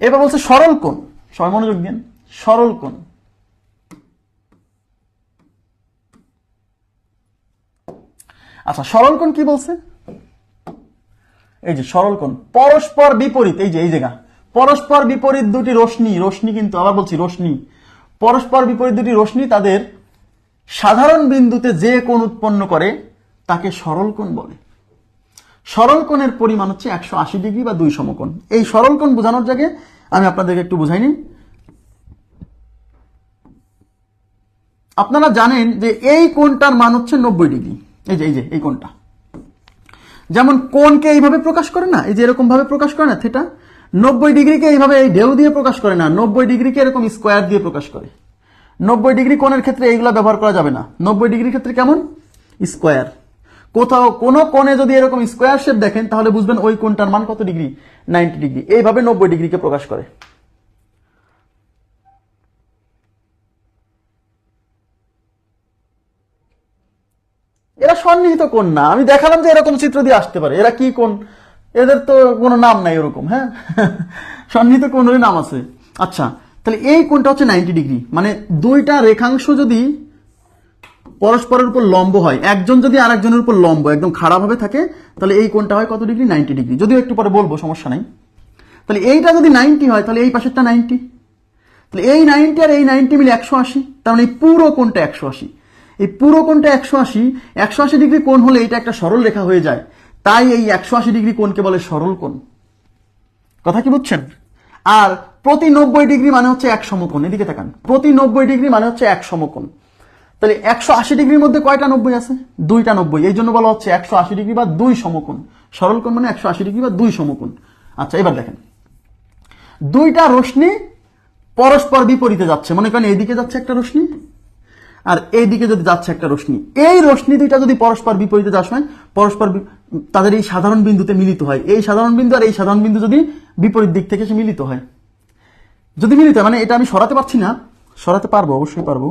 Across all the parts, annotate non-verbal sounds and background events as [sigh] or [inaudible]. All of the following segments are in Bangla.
এবার বলছে সরল কোণ। সবাই মনোযোগ দিন সরল কোণ। আচ্ছা সরল কোণ কি বলছে? এই যে সরল কোণ। পরস্পর বিপরীত, এই যে, এই জায়গা। পরস্পর বিপরীত দুটি রশ্মি রশ্মি কিন্তু আবার বলছি রশ্মি। পরস্পর বিপরীত দুটি রশ্মি তাদের সাধারণ বিন্দুতে যে কোণ উৎপন্ন করে, তাকে সরল কোণ বলে। সরল কোণের পরিমাণ হচ্ছে একশো আশি ডিগ্রি বা দুই সমকোণ। এই সরল কোণ বোঝানোর জায়গায় আমি আপনাদেরকে একটু বুঝাইনি আপনারা জানেন যে এই কোণটার মান হচ্ছে নব্বই ডিগ্রি। এই যে এই যে, এই কোণটা। যেমন কোণকে এইভাবে প্রকাশ করে না, এই যে এরকম ভাবে প্রকাশ করে না, থেটা, নব্বই ডিগ্রিকে এইভাবে এই ঢেউ দিয়ে প্রকাশ করে না, নব্বই ডিগ্রিকে এরকম স্কোয়ার দিয়ে প্রকাশ করে। নব্বই ডিগ্রি কোণের ক্ষেত্রে এইগুলো ব্যবহার করা যাবে না। নব্বই ডিগ্রির ক্ষেত্রে কেমন? স্কোয়ার। কোথাও কোনো কোণে যদি এরকম স্কোয়ার শেপ দেখেন, তাহলে বুঝবেন ওই কোণটার মান কত ডিগ্রি নাইনটি ডিগ্রি এইভাবে নব্বই ডিগ্রিকে প্রকাশ করে। এরা সন্নিহিত কোণ না। আমি দেখালাম যে এরকম চিত্র দিয়ে আসতে পারে। এরা কি কোণ? এদের তো কোনো নাম নাই ওরকম হ্যাঁ? [laughs] সন্নিহিত কোণেরই নাম আছে। আচ্ছা তাহলে এই কোণটা হচ্ছে নাইনটি ডিগ্রি মানে দুইটা রেখাংশ যদি পরস্পরের উপর লম্ব হয়। একজন যদি আরেকজনের উপর লম্ব, একদম খারাপভাবে থাকে, তাহলে এই কোণটা হয় কত ডিগ্রি? Ninety degree. যদিও একটু পরে বলব, সমস্যা নাই। তাহলে এইটা যদি নাইনটি হয়, তাহলে এই পাশেরটা নাইনটি। তাহলে এই নাইনটি আর এই নাইনটি মিলে একশো আশি। তার মানে এই পুরো কোণটা একশো আশি। এই পুরো কোণটা একশো আশি একশো আশি ডিগ্রি কোণ হলে এটা একটা সরল রেখা হয়ে যায়। তাই এই একশো আশি ডিগ্রি কোণকে বলে সরল কোণ। কথা কি বুঝছেন? আর প্রতি নব্বই ডিগ্রি মানে হচ্ছে এক সমকোণ। এদিকে তাকান। প্রতি নব্বই ডিগ্রি মানে হচ্ছে এক সমকোণ। তাহলে একশো আশি ডিগ্রির মধ্যে কয়টা নব্বই আছে? দুইটা নব্বই। এই জন্য বলা হচ্ছে একশো আশি ডিগ্রি বা দুই সমকোণ। সরল কোণ মানে একশো আশি ডিগ্রি বা দুই সমকোণ। আচ্ছা এবার দেখেন। দুইটা রশ্মি পরস্পর বিপরীতে যাচ্ছে। মনে করেন এইদিকে যাচ্ছে একটা রশ্মি আর এইদিকে যদি যাচ্ছে একটা রশ্মি। এই রশ্মি দুইটা যদি পরস্পর বিপরীতে যাওয়ার সময় পরস্পর তাদের এই সাধারণ বিন্দুতে মিলিত হয়। এই সাধারণ বিন্দু আর এই সাধারণ বিন্দু যদি বিপরীত দিক থেকে সে মিলিত হয়। যদি মিলিত হয় মানে এটা আমি সরাতে পারছি না। সরাতে পারব, অবশ্যই পারব।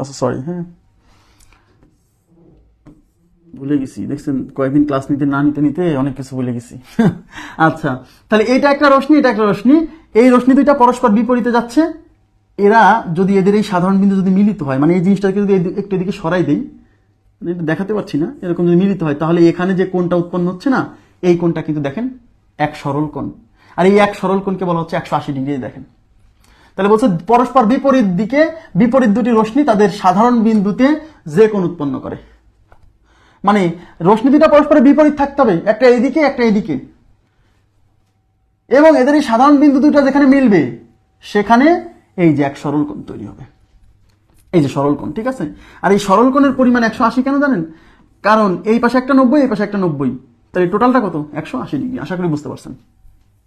আচ্ছা সরি হ্যাঁ ভুলে গেছি, দেখছেন? কয়েকদিন ক্লাস নিতে, না নিতে নিতে অনেক কিছু ভুলে গেছি। [laughs] আচ্ছা তাহলে এটা একটা রশ্মি, এটা একটা রশ্মি। এই রশ্মি দুইটা পরস্পর বিপরীতে যাচ্ছে। এরা যদি এদের এই সাধারণ বিন্দু যদি মিলিত হয় মানে এই জিনিসটাকে যদি একটু এদিকে সরাই দেই মানে এটা দেখাতে পারছি না, এরকম যদি মিলিত হয়, তাহলে এখানে যে কোণটা উৎপন্ন হচ্ছে না, এই কোণটা কিন্তু দেখেন এক সরল কোণ। আর এই এক সরল কোণকে বলা হচ্ছে একশো আশি ডিগ্রি দেখেন। তাহলে বলছে পরস্পর বিপরীত দিকে, বিপরীত দুটি রশ্মি তাদের সাধারণ বিন্দুতে যে কোণ উৎপন্ন করে। মানে রশ্মি দুটা পরস্পরের বিপরীত থাকতে হবে, একটা এদিকে একটা এদিকে এবং এদের এই সাধারণ বিন্দু দুটা যেখানে মিলবে, সেখানে এই যে এক সরল কোণ তৈরি হবে। এই যে সরল কোণ, ঠিক আছে? আর এই সরল কোণের পরিমাণ একশো আশি কেন জানেন? কারণ এই পাশে একটা নব্বই, এই পাশে একটা নব্বই। তাহলে টোটালটা কত? একশো আশি ডিগ্রি, আশা করি বুঝতে পারছেন।